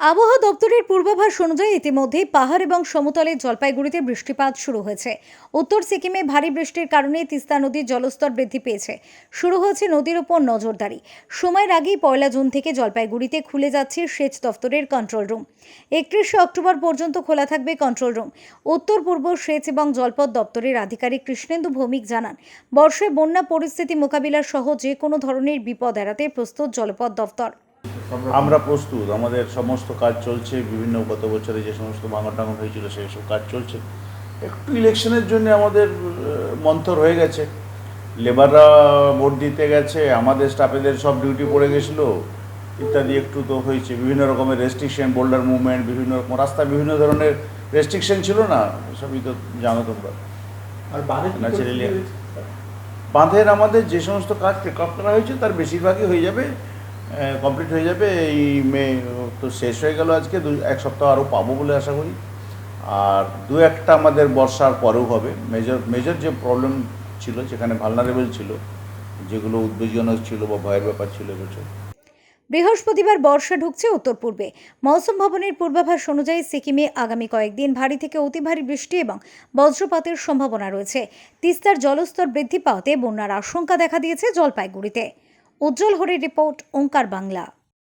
আবহাওয়া দপ্তরের পূর্বাভাস অনুযায়ী ইতিমধ্যেই পাহাড় এবং সমতলে জলপাইগুড়িতে বৃষ্টিপাত শুরু হয়েছে। উত্তর সিকিমে ভারী বৃষ্টির কারণে তিস্তা নদীর জলস্তর বৃদ্ধি পেয়েছে। শুরু হয়েছে নদীর ওপর নজরদারি। সময়ের আগেই পয়লা জুন থেকে জলপাইগুড়িতে খুলে যাচ্ছে সেচ দফতরের কন্ট্রোল রুম একত্রিশে অক্টোবর পর্যন্ত খোলা থাকবে কন্ট্রোল রুম উত্তর পূর্ব সেচ এবং জলপথ দপ্তরের আধিকারিক কৃষ্ণেন্দু ভৌমিক জানান বর্ষে বন্যা পরিস্থিতি মোকাবিলা সহ যে কোনো ধরনের বিপদ এড়াতে প্রস্তুত জলপথ দপ্তর আমরা প্রস্তুত আমাদের সমস্ত কাজ চলছে বিভিন্ন গত বছরে যে সমস্ত ভাঙন টাঙন হয়েছিল সেই সব কাজ চলছে। একটু ইলেকশনের জন্য আমাদের মন্থর হয়ে গেছে। লেবাররা ভোট দিতে গেছে আমাদের স্টাফেদের সব ডিউটি পড়ে গেছিল ইত্যাদি একটু তো হয়েছে। বিভিন্ন রকমের রেস্ট্রিকশন বোল্ডার মুভমেন্ট বিভিন্ন রকম রাস্তা বিভিন্ন ধরনের রেস্ট্রিকশন ছিল না সবই তো জানো তোমরা। আর হয়েছে? বাঁধের আমাদের যে সমস্ত কাজ টেক অফ করা হয়েছে তার বেশিরভাগই হয়ে যাবে কমপ্লিট হয়ে যাবে। এই মে, তো শেষ হয়ে গেল আজকে। দু, এক সপ্তাহ আরও পাবো বলে আশা করি। আর দু একটা আমাদের বর্ষার পরেও হবে। মেজর মেজর যে প্রবলেম ছিল, যেখানে ভালনারেবল ছিল, যেগুলো উদ্বেগজনক ছিল বা ভয়ের ব্যাপার ছিল এবছর। বৃহস্পতিবার বর্ষা ঢুকছে উত্তর পূর্বে। মৌসুম ভবনের পূর্বাভাস অনুযায়ী সিকিমে আগামী কয়েকদিন ভারী থেকে অতি ভারী বৃষ্টি এবং বজ্রপাতের সম্ভাবনা রয়েছে। তিস্তার জলস্তর বৃদ্ধি পাওয়াতে বন্যার আশঙ্কা দেখা দিয়েছে জলপাইগুড়িতে। উজ্জ্বল হরি রিপোর্ট ওঙ্কার বাংলা।